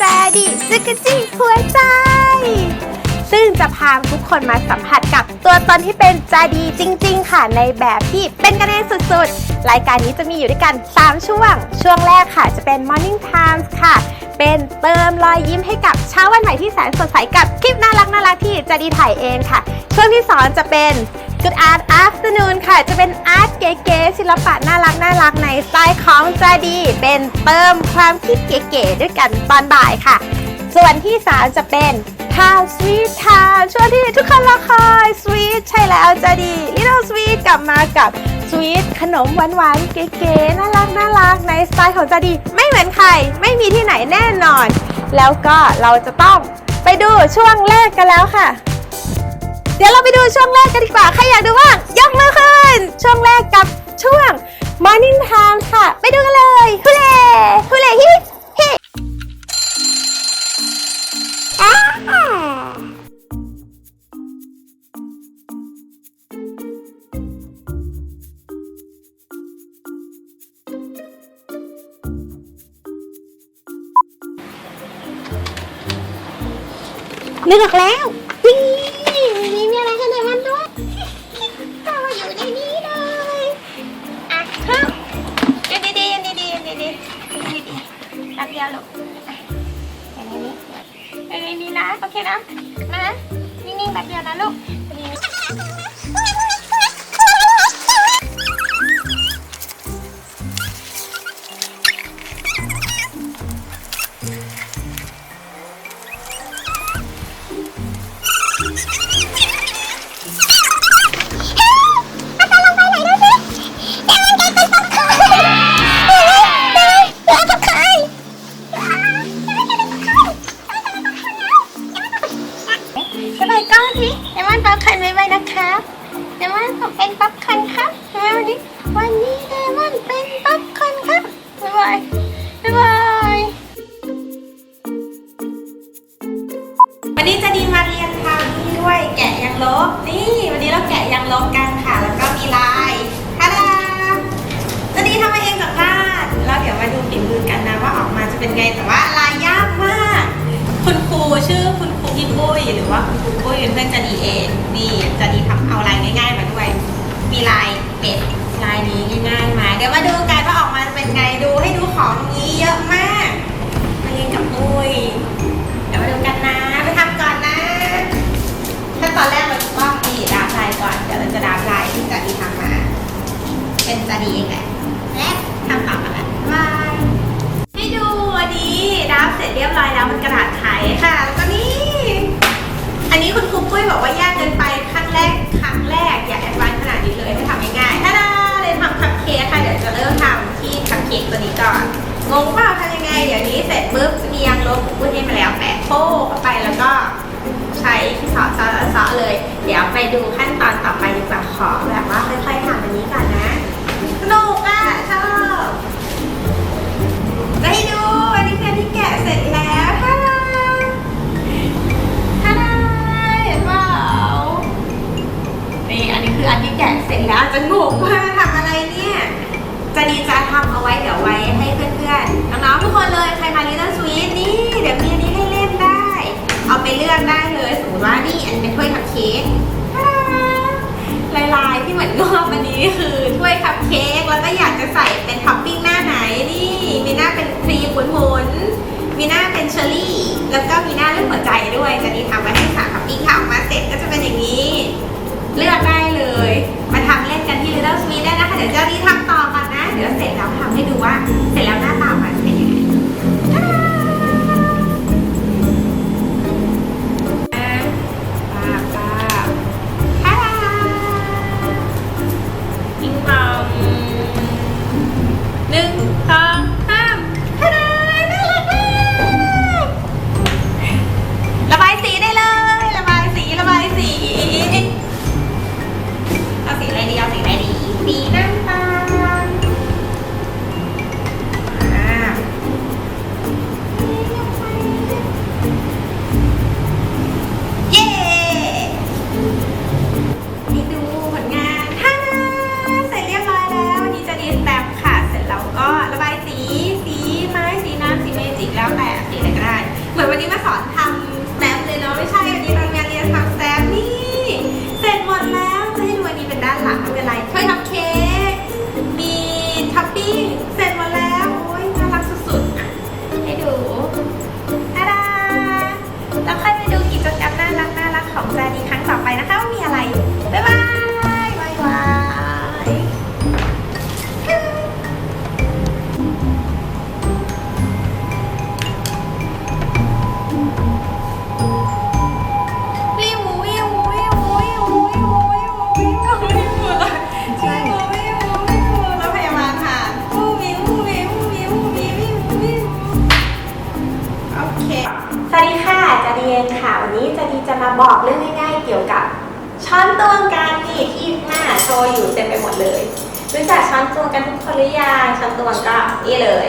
แจดีซึกจิหัวใจ ซึ่งจะพาทุกคนมาสัมผัสกับตัวตนที่เป็นจดีจริง ๆ ค่ะในแบบที่เป็นกันเองสุดๆ รายการนี้จะมีอยู่ด้วยกัน 3 ช่วง ช่วงแรกค่ะจะเป็น Morning Times ค่ะ เป็นเติมรอยยิ้มให้กับเช้าวันใหม่ที่แสนสดใสกับคลิปน่ารักน่ารักที่จดีถ่ายเองค่ะ ช่วงที่สองจะเป็น Good Art Afternoon ค่ะ จะเป็นอาร์ตเก๋ๆศิลปะน่ารักน่ารักในสไตล์ของจาดี เป็นเติมความคิดเก๋ๆด้วยกันตอนบ่ายค่ะ ส่วนที่ 3 จะเป็น Time Sweet Time ช่วงที่ทุกคนรอคอย Sweet ใช่แล้วจดี Little Sweet กลับมากับ Sweet ขนมหวานๆเก๋ๆน่ารักน่ารักในสไตล์ของจดี ไม่เหมือนใครไม่มีที่ไหนแน่นอน แล้วก็เราจะต้องไปดูช่วงแรกกันแล้วค่ะ เดี๋ยวเราไปดูช่วงแรกกันดีกว่า ใครอยากดูบ้างยกมือขึ้น ช่วงแรกกับช่วง Morning Time ค่ะ ไปดูกันเลยฮุเล่ฮุเล่ฮิฮินึกออกแล้ว ง เป็นป๊อปคอนครับวันนี้วันนี้เดมอนเป็นป๊อปคอนครับบ๊ายบายบ๊ายบายวันนี้จะดีมาเรียนทำนี่ด้วยแกะยังลบนี่ วันนี้เราแกะยังลบกันค่ะ แล้วก็มีลายท่าดาจะดีทำมาเองกับบ้านแล้วเดี๋ยวมาดูฝีมือกันนะว่าออกมาจะเป็นไงแต่ว่าลายยากมาก คุณครูชื่อคุณครูพี่ปุ้ยหรือว่าคุณครูปุ้ยเป็นเพื่อนจันดีเองนี่จันดีทำเอาลายง่ายๆมาด้วย มีลายเป็ดลายนี้ง่ายๆมาเดี๋ยวมาดูกันว่าออกมาเป็นไงดูให้ดูของนี้เยอะมากมาเรียนกับปุ้ยเดี๋ยวมาดูกันนะไปทำก่อนนะถ้าตอนแรกเราต้องมีดาบลายก่อนเดี๋ยวเราจะดาบลายที่จันดีทำมา เป็นจันดีเองแหละและทำต่อกันนะบายให้ดูอันนี้ดับเสร็จเรียบร้อยแล้วมันกระดาษไขค่ะแล้วก็นี่อันนี้คุณครูปุ้ยบอกว่ายากเกินไปำที่คัพเค้กตัวนี้ก่อน งงเปล่าทำยังไง เดี๋ยวนี้เสร็จปุ๊บจะมียางลบปุ้ยให้มาแล้วแปะโป้เข้าไปแล้วก็ใช้ที่สอสซอสเลย เดี๋ยวไปดูขั้นตอนต่อไปดีกว่าขอแบบว่าค่อยๆทำอันนี้ก่อนนะสนุกอะชอบจะให้ดูอันนี้คือที่แกะเสร็จแล้วท่าท่าเห็นเปล่านี่อันนี้คืออันที่แกะเสร็จแล้วจะงงว่าทำอะไรเนี่ยจะดีจะทำเอาไว้ คนเลยใครมาลิตเติ้ลสวีทนี่เดี๋ยวมีอันนี้ให้เล่นได้ เอาไปเลือกได้เลยสมมติว่านี่อันเป็นถ้วยคัพเค้กท่าดาลายๆที่เหมือนงอบอันนี้คือถ้วยคัพเค้กแล้วก็อยากจะใส่เป็นท็อปปิ้งหน้าไหนนี่มีหน้าเป็นครีมหมุนๆมีหน้าเป็นเชอร์รี่ แล้วก็มีหน้ารูปหัวใจด้วยจะนี่ทำไว้ บอกเรื่องง่ายๆเกี่ยวกับช้อนตวงกันนี่ที่หน้าโชว์อยู่เต็มไปหมดเลยรู้จักช้อนตวงกันทุกคนหรือยังช้อนตวงก็นี่เลย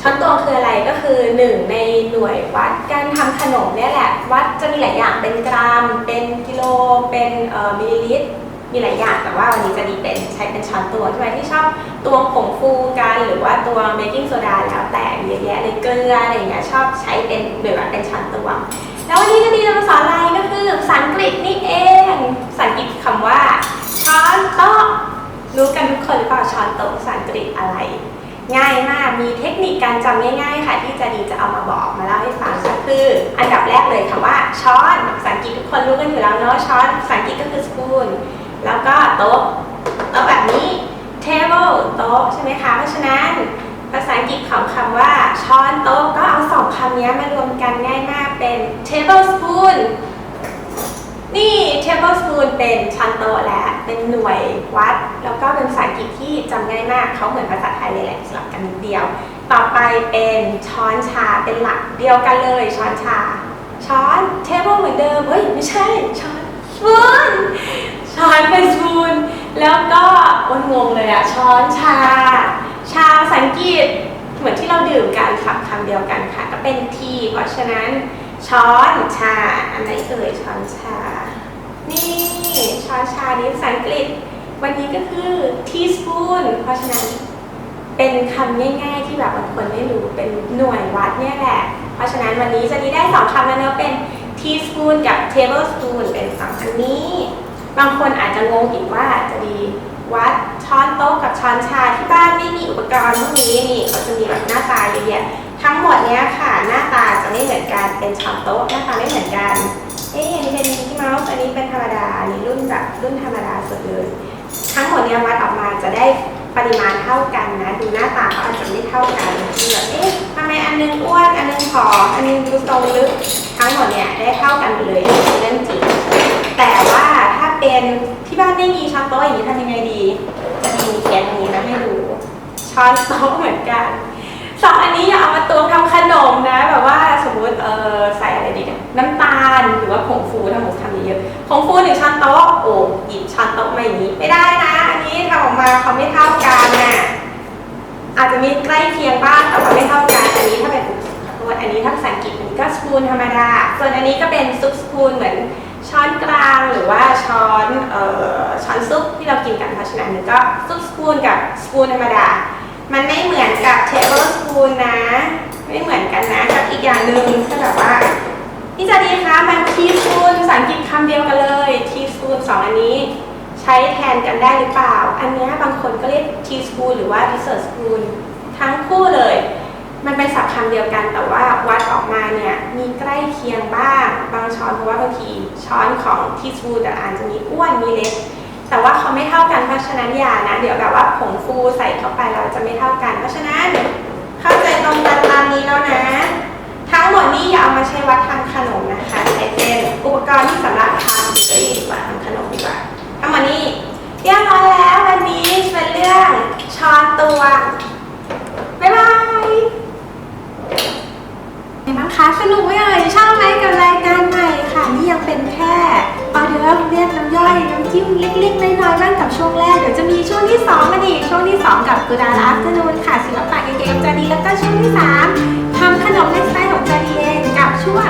ช้อนตวงคืออะไรก็คือหนึ่งในหน่วยวัดการทำขนมเนี่ยแหละ วัดจะมีหลายอย่างเป็นกรัม เป็นกิโลเป็นมิลลิลิตรมีหลายอย่างแต่ว่าวันนี้จะดีเป็นใช้เป็นช้อนตวงใช่ไหมที่ชอบตวงผงฟูกันหรือว่าตัวเบกกิ้งโซดาแล้วแต่เยอะแยะเลยเกลืออะไรอย่างเงี้ยชอบใช้เป็นหน่วยวัดเป็นช้อนตวง แล้ววันนี้จะดีจะมาสอนอะไรก็คือภาษาอังกฤษนี่เองภาษาอังกฤษคำว่าช้อนโต๊ะรู้กันทุกคนหรือเปล่าช้อนโต๊ะภาษาอังกฤษอะไร ง่ายมากมีเทคนิคการจำง่าย ๆ ค่ะ ที่จะดีจะเอามาบอกมาเล่าให้ฟังก็คือ อันดับแรกเลยคำว่าช้อนภาษาอังกฤษทุกคนรู้กันอยู่แล้วเนาะช้อนภาษาอังกฤษก็คือ spoon แล้วก็โต๊ะโต๊ะแบบนี้ table โต๊ะใช่ไหมคะเพราะฉะนั้น อังกฤษของคำว่าช้อนโต๊ะก็เอาสองคำนี้มารวมกันง่ายมากเป็น tablespoon นี่ tablespoon เป็นช้อนโต๊ะและเป็นหน่วยวัด แล้วก็เป็นภาษาอังกฤษที่จำง่ายมากเขาเหมือนภาษาไทยเลยแหละสลับกันนิดเดียว ต่อไปเป็นช้อนชาเป็นหลักเดียวกันเลยช้อนชา ช้อน table เหมือนเดิมเฮ้ยไม่ใช่ช้อน spoon ช้อนเป็น spoon แล้วก็โอ้ยงงเลยอะช้อนชา ชาภาษาอังกฤษ มือนที่เราดื่มกันค่ะคำเดียวกันค่ะ ก็เป็น tea เพราะฉะนั้นช้อนชา อันไหนเอ่ยช้อนชา นี่ช้อนชานี้ภาษาอังกฤษ วันนี้ก็คือ teaspoon เพราะฉะนั้นเป็นคำง่ายๆที่แบบบางคนไม่รู้เป็นหน่วยวัดเนี่ยแหละ เพราะฉะนั้นวันนี้จะนี้ได้สองคำแล้วเนอะเป็น teaspoon กับ tablespoon เป็นสองอันนี้ บางคนอาจจะงงอีกว่าจะดีวัด ช้อนชาที่บ้านไม่มีอุปกรณ์พวกนี้นี่เขาจะมีแบบหน้าตาเยอะแยะทั้งหมดเนี้ยค่ะหน้าตาจะไม่เหมือนกันเป็นช้อนโต๊ะหน้าตาไม่เหมือนกันเอ๊ะอันนี้เป็นมิกกี้เมาส์อันนี้เป็นธรรมดาอันนี้รุ่นแบบรุ่นธรรมดาสุดเลยทั้งหมดเนี้ยวัดออกมาจะได้ปริมาณเท่ากันนะ ดูหน้าตาเขาอาจจะไม่เท่ากันคือแบบเอ๊ะทำไมอันนึงอ้วนอันนึงผอมอันนึงดูทรงลึกทั้งหมดเนี่ยได้เท่ากันหมดเลยเรื่องจริงแต่ว่าถ้าเป็นที่บ้านไม่มีช้อนโต๊ะอย่างนี้ทำยังไงดีจะมีแกนนี้นะให้ดูช้อนโต๊ะเหมือนกันสองอันนี้อย่าเอามาตวงทำขนมนะ แบบว่าสมมติเออใส่อะไรดีเนี่ยน้ำตาลหรือว่าผงฟูถ้าผมทำเยอะผงฟูหนึ่งช้อนโต๊ะโอ้หยิบช้อนโต๊ะมาอย่างนี้ไม่ได้นะ อันนี้ทำออกมาเขาไม่เท่ากันน่ะอาจจะมีใกล้เคียงบ้างแต่ว่าไม่เท่ากันอันนี้ถ้าเป็นขอโทษอันนี้ถ้าภาษาอังกฤษอันนี้ก็สปูนธรรมดา ส่วนอันนี้ก็เป็นซุปสปูนเหมือน ช้อนกลางหรือว่าช้อนเอ่อช้อนซุปที่เรากินกันเพราะฉะนั้นมันก็ซุปสปูนกับสปูนธรรมดา มันไม่เหมือนกับเทเบิลสปูนนะ ไม่เหมือนกันนะกับอีกอย่างหนึ่งก็แบบว่าพี่จะดีคะมันทีสปูนภาษาอังกฤษคำเดียวกันเลยทีสปูนสองอันนี้ ใช้แทนกันได้หรือเปล่า อันเนี้ยบางคนก็เรียกทีสปูนหรือว่าดิเซอร์สปูนทั้งคู่เลย มันเป็นศัพท์คำเดียวกัน แต่ว่าวัดออกมาเนี่ยมีใกล้เคียงบ้างบางช้อนเพราะว่าบางทีช้อนของที่ฟูแต่อาจจะมีอ้วนมีเล็กแต่ว่าเขาไม่เท่ากันเพราะฉะนั้นอย่านะ เดี๋ยวแบบว่าผงฟูใส่เข้าไปเราจะไม่เท่ากัน เพราะฉะนั้นเข้าใจตรงกันตามนี้แล้วนะ ทั้งหมดนี้อย่าเอามาใช้วัดทำขนมนะคะใช้เป็นอุปกรณ์ที่สำหรับทำเบเกอรี่ดีกว่าทำขนมดีกว่าทั้งหมดนี้เรียบร้อยแล้ววันนี้เป็นเรื่องช้อนตวงบ๊ายบาย ไงบ้างคะสนุกไหมเอ่ยชอบไหมกับรายการใหม่ค่ะ นี่ยังเป็นแค่ออเดอร์ฟเรียกน้ำย่อยน้ำจิ้มเล็กๆน้อยๆบ้างกับช่วงแรก เดี๋ยวจะมีช่วงที่2กันอีกช่วงที่ 2 กับกูดาลัฟเตนูนค่ะศิลปะเก๋ๆจาดีแล้วก็ช่วงที่ 3ทำขนมในสไตล์ของจาดีเองกับช่วง